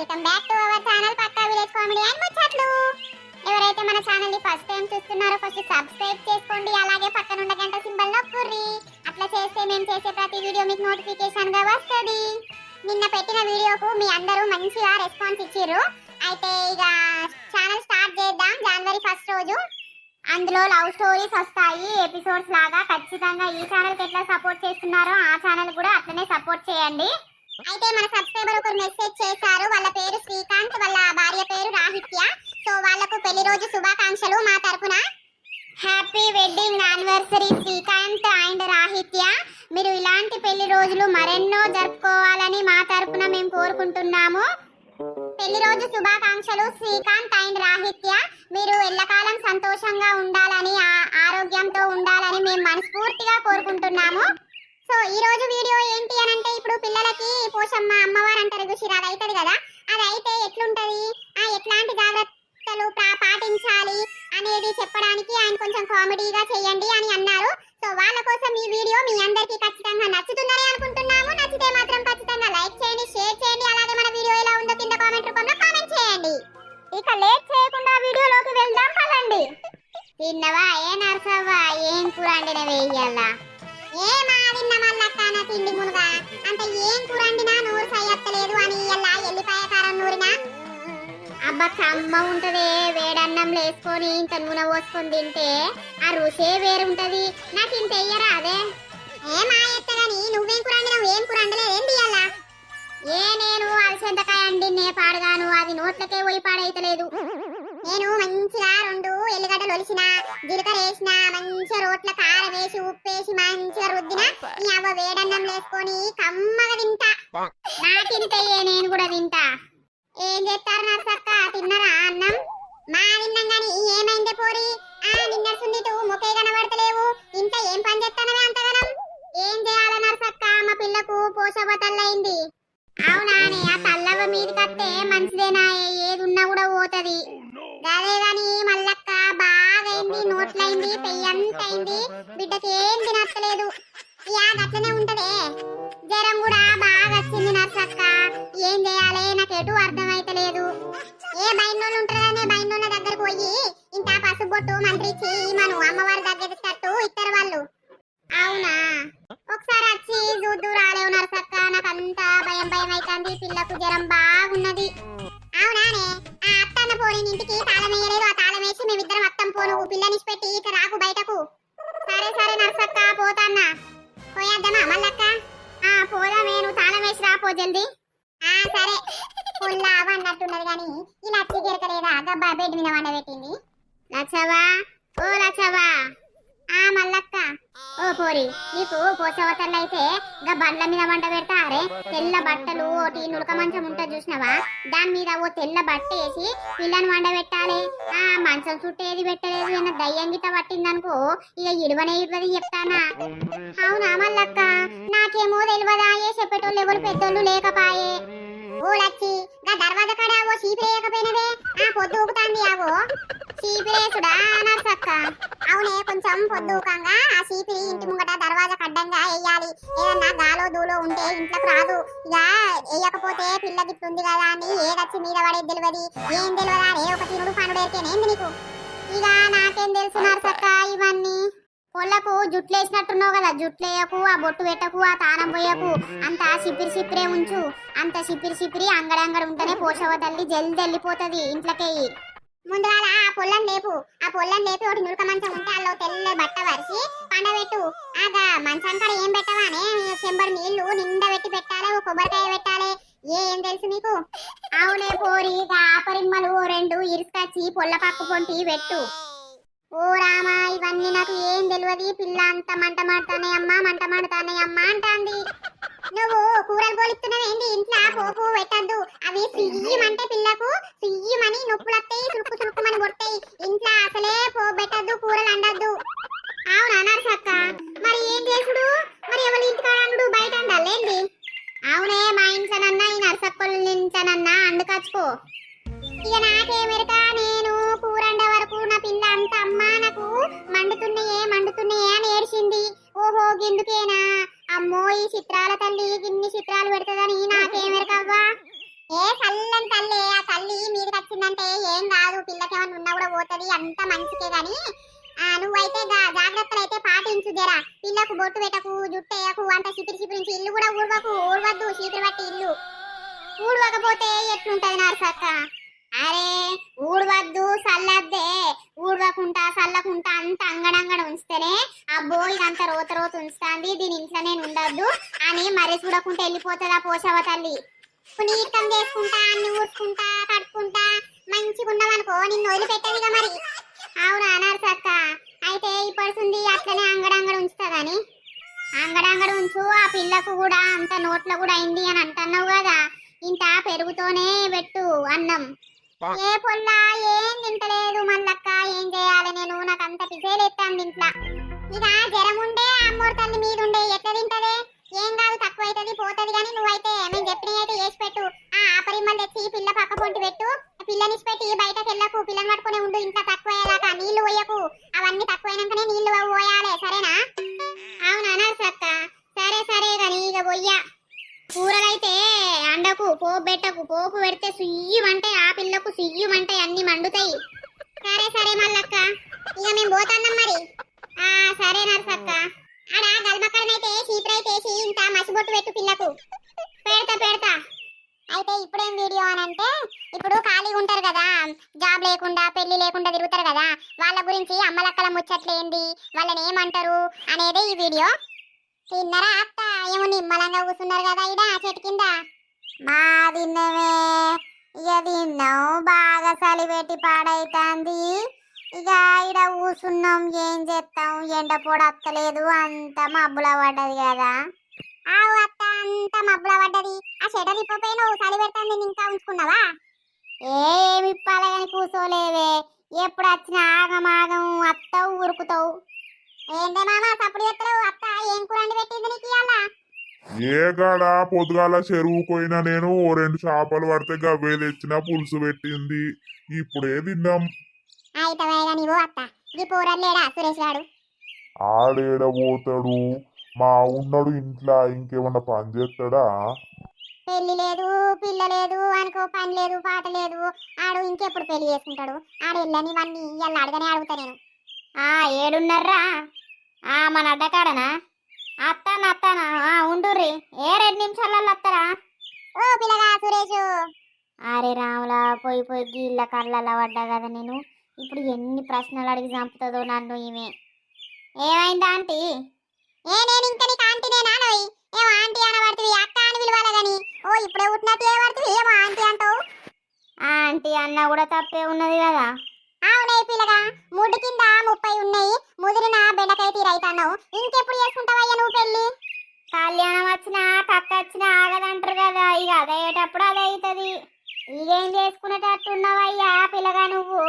Welcome back to our channel Pakka village comedy and ముచ్చట్లు. ఎవరైతే మన ఛానల్ని ఫస్ట్ టైం చూస్తున్నారో ఫస్ట్ సబ్స్క్రైబ్ చేసుకోండి. అలాగే పక్కన ఉన్న గంట సింబల్ నొక్కుర్రి అట్లా చేస్తే మేము చేసే ప్రతి వీడియో మీకు నోటిఫికేషన్గా వస్తుంది. నిన్న పెట్టిన వీడియోకు మీ అందరూ మంచిగా రెస్పాన్స్ ఇచ్చిర్రు. అయితే ఇక ఛానల్ స్టార్ట్ చేద్దాం. జనవరి ఫస్ట్ రోజు అందులో లవ్ స్టోరీస్ వస్తాయి. ఎపిసోడ్స్ లాగా ఖచ్చితంగా ఈ ఛానల్కి ఎట్లా సపోర్ట్ చేస్తున్నారో ఆ ఛానల్ కూడా అట్లనే సపోర్ట్ చేయండి. అయితే మన సబ్స్క్రైబర్ ఒకరు మెసేజ్ చేశారు. వాళ్ళ పేరు శ్రీకాంత్ వాళ్ళ భార్య పేరు రాహిత్య. సో వాళ్ళకు పెళ్ళి రోజు శుభాకాంక్షలు మా తరపున. Happy wedding anniversary Srikanth and Rahitya. మీరు ఇలాంటి పెళ్ళి రోజులు మరెన్నో జరుపుకోవాలని మా తరపున మేము కోరుకుంటున్నాము. పెళ్ళి రోజు శుభాకాంక్షలు శ్రీకాంత్ అండ్ రాహిత్య. మీరు ఎల్లకాలం సంతోషంగా ఉండాలని ఆరోగ్యంతో ఉండాలని మేము మనస్ఫూర్తిగా కోరుకుంటున్నాము. సో ఈ రోజు వీడియో ఏంటి అని అంటే ఇప్పుడు పిల్లలకి పోషమ్మ అమ్మవారు అంటారు చూసిరా అది అవుతుంది కదా? అది అయితే ఎట్లుంటది? ఆ ఎట్లాంటి జాగ్రత్తలు పాటించాలి అనేది చెప్పడానికి ఆయన కొంచెం కామెడీగా చేయండి అని అన్నారు. సో వాళ్ళ కోసం ఈ వీడియో మీ అందరికీ ఖచ్చితంగా నచ్చుతుందని అనుకుంటున్నాము. నచ్చితే మాత్రం ఖచ్చితంగా లైక్ చేయండి షేర్ చేయండి. అలాగే మన వీడియో ఎలా ఉందో కింద కామెంట్ రూపంలో కామెంట్ చేయండి. ఇక లేట్ చేయకుండా వీడియోలోకి వెళ్దాం పదండి. తిన్నవా? ఏ నర్సవ్వా? ఏం కూర వండినవే ఏం మల్లక్క నా తిండి మునుగా అంటే ఏం కూర వండినా నూరు సయ్యత్తలేదు అని ఇయ్యాల ఎల్లిపాయ కారం నూరినా? అబ్బా కమ్మ ఉంటదే వేడన్నం వేసుకొని ఇంత నూనె పోసుకొని తింటే ఆ రుసే వేరుంటది. నాకు ఇంత ఎయ్యరా అదే? ఏం ఆయత్తగాని నువ్వేం కూర వండినావు ఏం కూర వండలేదు ఏం తీయాలా ఏ నేను అలసంతకాయ అండినే పాడగాను అది నోట్లకే పోయి పాడైతలేదు. నేను మంచిగా రెండు ఎల్లిగడ్డలు ఒలిసిన జీలకర్ర వేసిన మంచిగా రోట్ల కారం వేసి ఉప్పు వేసి మంచిగా రుద్దిన ఈ అవ్వ వేడన్నం వేసుకొని కమ్మగా తింటా. నా తింటయ్యే నేను కూడా తింటా. ఏం చేస్తారు నర్సక్క? తిన్నరా అన్నం? మా తిన్నాం గాని ఏమైందే పోరి? ఆ నిన్న సున్నితు ముఖే కనబడతలేవు. ఇంత ఏం పని చేస్తానవే అంతగనం? ఏం చేయాల నర్సక్క? మా పిల్లకు పోషవతల్లయింది అవునానే ఆ తల్లవ మీదకత్తే మంచిదేనా ఏది ఉన్నా కూడా పోతది. అదే మల్లక్క బాగైంది నోట్లైంది పెయ్యంతైంది. బిడ్డకి ఏం తినత్తలేదు. యా గట్లనే ఉంటదే. జ్వరం కూడా బాగా వచ్చింది నర్సక్క. ఏం చేయాలి? నాకు ఎటు అర్థమైతలేదు. ఏ బయన్నోళ్ళు ఉంటారనే బయన్నోళ్ళ దగ్గరకు పోయి ఇంత పసుబొట్టు మంత్రిచ్చి మనం అమ్మవారి దగ్గర తట్టు ఇస్తారు వాళ్ళు. అవునా? ఒకసారి వచ్చి చూద్దు రాలేవు నాకు నాకంతా భయం భయం అవుతుంది పిల్లకు జ్వరం బాగున్నది. అవునానే. ఆ అత్తన్న పోని ఇంటికి తాళం వేయలేదు. ఆ తాళం వేసి మేమిద్దరం అత్తం పోను. పిల్లనిసి పెట్టి ఇక రాకు బయటకు. సరే సరే నర్సక్క పోతాన్నా పోయేద్దామా మల్లక్క. ఆ పోదామే నువ్వు తాళం వేసి రాపో జల్దీ. ఆ సరే. పుల్లా అన్నట్టున్నది కానీ ఈ లచ్చి గిరకలేదా గబ్బా బెడ్ మీద వండబెట్టింది. లచ్చవా ఓ లచ్చవా ఆ మల్లక్క. ఓ పోరి నీకు పోసవతలైతే గా బండ్ల మీద వంట పెడతారే? తెల్ల బట్టలు ఒకటి నులక మంచం ఉంటుంది చూసినావా? దాని మీద ఓ తెల్ల బట్ట వేసి పిల్లని వండ పెట్టాలి. ఆ మంచం చుట్టూ ఏది పెట్టలేదు ఏమన్నా దయ్యం గిట్ట పట్టిందనుకో ఇక ఇడవనే ఇడవది చెప్తానా? అవునా మల్లక్క? నాకేమో తెలియదా ఏ చెప్పేటోళ్ళు ఎవరు పెద్దోళ్ళు లేకపాయే. ఓ లచ్చి గా దర్వాజా కాడ ఓ చీపిరేయకపోయినవే ఆ పొద్దు ఊకుతాంది ఆవో. చీపిరేసుడా నర్సక్క? అవునే కొంచెం పొద్దుకంగా ఆ చీపిరి ఇంటి ముంగట దర్వాజా కడ్డంగా వేయాలి. ఏదన్నా గాలో దూలో ఉంటే ఇంట్లోకి రాదు. ఇక వేయకపోతే పిల్ల గిట్లుంది కదా అని ఏదచ్చి మీద పడేది తెలియదు ఏం తెలియదా ఒక తినుడు నీకు. ఇక నాకేం తెలుసు నర్సక్క ఇవన్నీ. కోళ్ళకు జుట్లు వేసినట్టున్నావు కదా జుట్లు వేయకు ఆ బొట్టు పెట్టకు ఆ తానం పోయకు. అంత సిపిరి సిపిరే ఉంచు. అంత సిపిరి సిపిరి అంగడంగడ ఉంటేనే పోషవ తల్లి జల్ది వెళ్ళిపోతుంది ఇంట్లోకి ముందుగాల ఆ పొల్లని లేపు. ఆ పొల్లని లేపి ఒకటి నులక మంచం ఉంటే అల్లో తెల్ల బట్ట వరిసి పండబెట్టు. ఆగా మంచం కాడ ఏం పెట్టవానే? చెంబడు నీళ్ళు నిండా పెట్టి పెట్టాలి ఓ కొబ్బరికాయ పెట్టాలి. ఏం తెలుసు నీకు? అవునే పోరి ఆపరిమ్మలు రెండు ఇరుకొచ్చి పొల్ల పక్కు పొంటి పెట్టు. ఓ రామా ఇవన్నీ నాకు ఏం తెలియదు పిల్ల అంత మంట మాడుతానే అమ్మా మంట మాడుతానే అమ్మా అంటాంది. నువ్వు కూరలు పోలిస్తున్నావు ఏంటి ఇంట్లో పోపు పెట్టద్దు. అవి సియ్యమంటే పిల్లకు సియ్యమని నొప్పులు వస్తాయి సురుకు సురుకుమని కొట్టాయి ఇంట్లో అసలే పో పెట్టద్దు కూరలు అండద్దు. అవునా నర్సక్క? మరి ఏం చేసుడు? మరి ఎవరి ఇంటికాడ అండు బయట అండాలేండి అవునే మా ఇంట్లోనన్నా ఈ నర్సక్కలు నుంచనన్నా అందుకచ్చుకో ఇక నాకేమెరక నేను ఎంత అమ్మా నాకు మండుతున్నాయే మండుతున్నాయే అని ఏడ్చింది. ఓహో గిందుకేనా? అమ్మో ఈ చిత్రాల తల్లి ఇన్ని చిత్రాలు పెడుతుందని నాకేం ఏ తల్లని తల్లి ఆ తల్లి మీరు వచ్చిందంటే ఏం కాదు పిల్లకి ఏమైనా ఉన్నా కూడా పోతుంది అంత మంచికే గాని. నువ్వైతే జాగ్రత్తలు అయితే పాటించు జరా. పిల్లకు బొట్టు పెట్టకు జుట్టు వేయకు అంత చిపిరి చిపిరించి ఇల్లు కూడా ఊడవకు ఊడవద్దు చీపిరి పట్టి ఇల్లు. ఊడవకపోతే ఎట్లుంటది నరసక్క? అరే ఊడవద్దు సల్లద్దే. ఊడవకుంటా సల్లకుండా అంత అంగడంగడ ఉంచితేనే అబ్బో ఇదంతా రోత రోత ఉంచుతాంది దీని ఇంట్లోనే ఉండద్దు అని మరి చూడకుంటే వెళ్ళిపోతుందా పోషవ తల్లి. పునీతం చేసుకుంటా అన్ని ఊడ్చుకుంటా కట్టుకుంటా మంచిగా ఉన్నామనుకో నిన్ను వదిలిపెట్టేదిగా మరి. అన్నారు చక్క అయితే ఈ అట్లనే అంగడంగడ ఉంచుతుందని. అంగడంగడ ఉంచు ఆ పిల్లకు కూడా అంత నోట్లో కూడా అయింది అని అంటున్నావు కదా. ఇంత పెరుగుతోనే పెట్టు అన్నం. ఏ పొల్లా ఏం తింటలేదు మల్లక్క ఏం చేయాలి నేను? నాకు అంత పిసేలేస్తాను ఇంట్లో. ఇక జ్వరం ఉండే అమ్మోరు మీద ఉండే ఎట్లా తింటదే? ఏం కాదు తక్కువ అవుతుంది పోతుంది కానీ నువ్వైతే మేము చెప్పిన అయితే వేసి పెట్టు. ఆ ఆపరిమ్మలు తెచ్చి పిల్ల పక్క పొంటి పెట్టు. పిల్లనిసి పెట్టి బయటకు వెళ్ళకు పిల్లని పట్టుకునే ఉండు ఇంట్లో తక్కువ అయ్యేలాగా నీళ్ళు పోయకు. అవన్నీ తక్కువైనాకనే నీళ్ళు పోయాలి సరేనా? అవునా నర్సక్క సరే సరే కానీ ఇక పోయ్యా. కూరలైతే అండకు పోపు పెట్టకు పోపు పెడితే సుయ్యమంటే ఆ పిల్లకు అన్ని మండుతాయి. సరే సరే మల్లక్క. ఇక మేము పోతాన్నాం మరి. ఆ సరే నర్సక్క. ఆడ గల్మక్కడనైతే చీపురైతే ఇంత మసిబొట్టు పెట్టు పిల్లకు. పెడతా పెడతా. అయితే ఇప్పుడేం వీడియో అని అంటే ఇప్పుడు ఖాళీగా ఉంటారు కదా. జాబ్ లేకుండా పెళ్ళి లేకుండా తిరుగుతారు కదా. వాళ్ళ గురించి అమ్మలక్కల ముచ్చట్లేంది వాళ్ళని ఏమంటారు అనేది ఈ వీడియో. తిన్నరా అత్త? ఏమో నిమ్మలంగా కూర్చున్నారు కదా ఇడ చెట్టు కింద. మా తిన్నవే ఇక తిన్నాం బాగా చలి పెట్టి పాడైతాంది. ఇక ఇక్కడ కూసున్నాం ఏం చేస్తాం? ఎండ పొడ అత్తలేదు అంత మబ్బుల పడ్డది కదా. ఆవు అత్త అంత మబ్బుల పడ్డది. ఆ షెటర్ ఇప్పపోయినావు చలి పెడుతుంది ఇంకా ఉంచుకున్నావా? ఏమి ఇప్పాలి కానీ కూర్చోలేవే ఎప్పుడు వచ్చినా ఆగమాగం అత్తవు ఉరుకుతావు ఏంటే మామ సప్పుడు చెప్తావు అత్త ఏం కూర పెట్టింది నీకు ఇవాళ ఏ కాడ పొద్దుగాల చెరువు పోయినా నేను ఓ రెండు చేపలు పడితే గవ్వే తెచ్చిన పులుసు పెట్టింది. ఇప్పుడే తిన్నాం. ఆడేడ పోతాడు? మా ఉన్నాడు ఇంట్లో ఇంకేమన్నా పని చేస్తాడా పెళ్ళి లేదు పిల్ల లేదు అనుకో పని లేదు పాట లేదు. ఆడు ఇంకెప్పుడు పెళ్ళి చేసుకుంటాడు? ఆడు వెళ్ళని ఇవన్నీ ఇవాళ అడగనే అడుగుతా నేను. ఆ ఏడున్నర్రా? ఆ మన అడ్డకాడనా? అత్తాను అత్తానా? ఉండుర్రి. ఏ రెండు నిమిషాలలో వస్తారా ఓ పిల్లగా సురేష్. అరే రాములా పోయి పోయి గీళ్ళ కళ్ళల్లో పడ్డా కదా నేను. ఇప్పుడు ఎన్ని ప్రశ్నలు అడిగి చంపుతుందో నన్ను ఈమె. ఏమైందా ఆంటీ? ఏ నేను ఇంకా నీకు ఆంటీనేనా నోయ్ ఏమో ఆంటీ అనబడుతుంది అక్క అని పిలవాలి గాని ఓ ఇప్పుడే పుట్టినట్టు ఏ పడుతుంది ఏమో ఆంటీ అంటావు. ఆంటీ అన్న కూడా తప్పే ఉన్నది కదా. పిల్లగా ముడ్డు కింద ముప్పై ఉన్నాయి. ముదిరిన బెండకాయ తీరైతున్నావు ఇంకెప్పుడు చేసుకుంటావయ్యా నువ్వు పెళ్ళి? కళ్యాణం వచ్చినా కక్క వచ్చినా ఆగదంటారు కదా. ఇక అదయ్యేటప్పుడు అదే అవుతుంది ఇదేం చేసుకునేటట్టున్నావయ్యా పిల్లగా నువ్వు?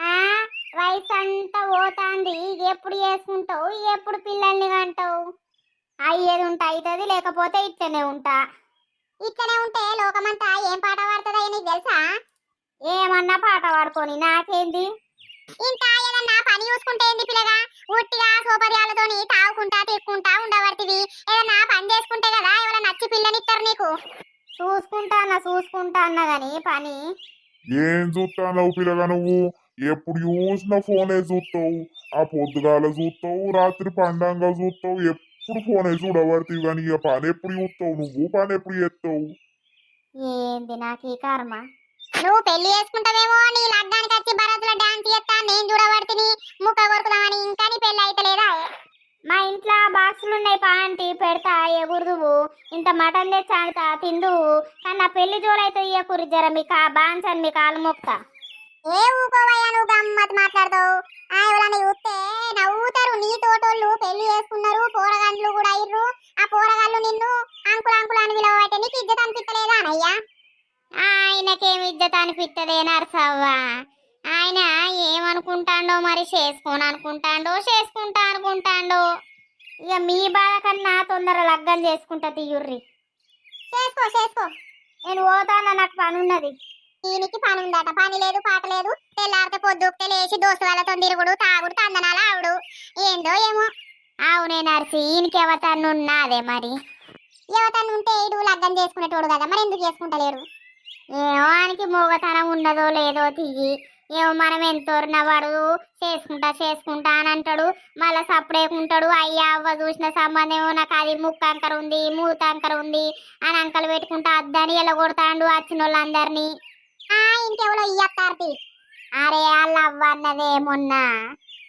ఆ? వయసు అంతా పోతాంది ఎప్పుడు చేసుకుంటావు? ఎప్పుడు పిల్లల్ని కంటావు? అయ్యేది ఉంటే అవుతుంది లేకపోతే ఇట్లనే ఉంటా. ఇట్లనే ఉంటే లోకమంతా ఏం పాట పాడుతుందో నీకు తెలుసా? ఏమన్నా పాట పాడుకొని నాకేంది? ఇంత ఏదన్నా పని చూసుకుంటే ఏంది పిల్లగా? ఉట్టిగా సోపర్యాలతోని తాగుకుంటా తిక్కుంటా ఉండబడుతుంది ఏదన్నా పని చేసుకుంటే కదా ఎవరైనా నచ్చి పిల్లనిస్తారు నీకు? చూసుకుంటా అన్న చూసుకుంటా అన్న గాని పని. ఏం చూస్తావు పిల్లగా నువ్వు? ఎప్పుడు చూసినా ఫోనే చూస్తావు ఆ పొద్దుగాల చూస్తావు రాత్రి పండంగా చూస్తావు ఎప్పుడు ఫోనే చూడబడుతుంది కానీ ఇక పని ఎప్పుడు చూస్తావు నువ్వు? పని ఎప్పుడు చేస్తావు ఏంది నాకు ఈ కర్మ? నువ్వు పెళ్ళి చేసుకుంటావేమో నీ లగ్నానికి వచ్చి ఎగురుదువు ఇంత మటన్ తెచ్చి ఆడతా తిందువు. కానీ నా పెళ్ళి జోలైతే ఇయ్యకూరి జర మీ కా బాన్సన్ మీ కాలు మొక్తా ఏ ఊకోవయ్యా నువ్వు గమ్మత్ మాట్లాడతావు? ఆ ఎవరన్నా చూస్తే నవ్వుతారు. నీ తోటోళ్ళు పెళ్ళి చేసుకున్నారు పోరగాండ్లు కూడా అయ్యారు ఆ పోరగాళ్ళు నిన్ను అంకులు అంకులు అని పిలవబట్టే నీకు ఇజ్జత అనిపించలేదా అనయ్యా? ఆయనకేమి ఇజ్జత అనిపిస్తుంది నర్సవ్వ. ఆయన ఏమనుకుంటాండో మరి చేసుకోను అనుకుంటాండో చేసుకుంటా అనుకుంటాండో. ఇక మీ బాధ కన్నా తొందర లగ్గం చేసుకుంటా తీయుర్రి. చేసుకో చేసుకో. నేను పోతాను నాకు పని ఉన్నది దీనికి పని ఉందట పని లేదు పాట లేదు. తెల్లారితే పొద్దుకే లేచి దోస్తులతో తిరుగుడు తాగుడు తందనాల ఆవుడు. ఏందో ఏమో. అవునే నర్సి ఈయనకి ఎవతన్ను ఉన్నదే మరి? ఎవతన్ను ఉంటే ఇడు లగ్గం చేసుకునేటోడు కదా మరి ఎందుకు చేసుకుంటలేరు ఏమో ఆయనకి మోగతనం ఉన్నదో లేదో తియ్యి. ఏమో మనం ఎంతోరిన వాడు చేసుకుంటా చేసుకుంటా అని అంటాడు. మళ్ళా సప్పుడేకుంటాడు అయ్యా అవ్వ చూసిన సంబంధం ఏమో నాకు అది ముక్క అంకర ఉంది మూత అంకర ఉంది అని అంకలు పెట్టుకుంటా అద్దని ఎలా కొడతాడు వచ్చిన వాళ్ళందరినీ ఇంకెవరో ఇయ్యత్తారు అరే వాళ్ళ అవ్వ అన్నదే మొన్న.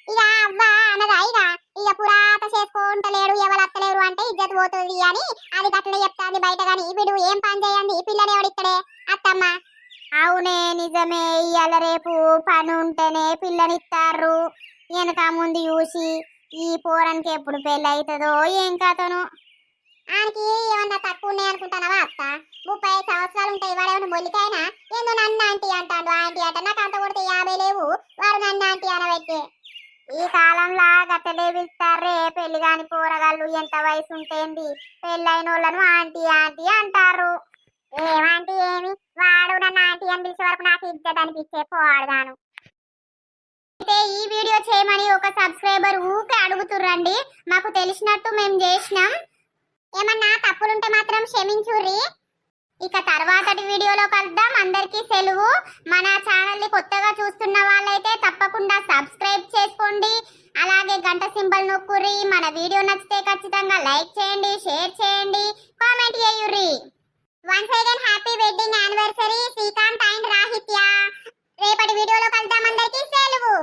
ఇక అవ్వ అన్నదా? ఇక ఇక పురాత చేసుకుంటలేడు ఎవరు అత్తలేరు అంటే ఇజ్జత్ పోతుంది అని అది గట్ల చెప్తాంది బయట కానీ. వీడు ఏం పని చేయండి? పిల్లని ఎవడిక్కడే అత్తమ్మ అవునే నిజమే. ఇవాళ రేపు పని ఉంటేనే పిల్లనిస్తారు వెనక ముందు చూసి ఈ పోరానికి ఎప్పుడు పెళ్ళి అవుతుందో ఏం కాతను ఆయనకి ఏమన్నా తక్కువ ఉన్నాయి అనుకుంటానవా అత్త? ముప్పై ఐదు సంవత్సరాలు ఉంటాయి వాడు ఏమన్నా మొల్లికైనా ఏందో నన్ను ఆంటీ అంటాడు. ఆంటీ అంట నాకు అంత కొడితే యాభై లేవు. వాడు నన్ను ఆంటీ అనబెట్టే. ఈ కాలంలో గట్టలే పిలుస్తారే పెళ్ళి కాని పోరగాళ్ళు ఎంత వయసు ఉంటేంది పెళ్ళైన వాళ్ళను ఆంటీ ఆంటీ అంటారు ఏమంటే ఏమి? వాడు నన్ను ఆంటీ అని పిలిచే వరకు నాకు ఇజ్జత్ అనిపించే పోవాడుగాను అయితే ఈ వీడియో చేయమని ఒక సబ్స్క్రైబర్ ఊకే అడుగుతుర్రండి. మాకు తెలిసినట్టు మేము చేసినాం. ఏమన్నా తప్పులుంటే మాత్రం క్షమించుర్రి. ఇక తర్వాతటి వీడియోలో కలుద్దాం. అందరికీ సెలవు. మన ఛానల్ని కొత్తగా చూస్తున్న వాళ్ళైతే తప్పకుండా సబ్స్క్రైబ్ చేసుకోండి. అలాగే గంట సింబల్ నొక్కుర్రి. మన వీడియో నచ్చితే ఖచ్చితంగా లైక్ చేయండి షేర్ చేయండి comment చేయుర్రి. Once again happy wedding anniversary Srikanth and Rahitya రేపటి వీడియోలో కలుద్దాం. అందరికీ సెలవు.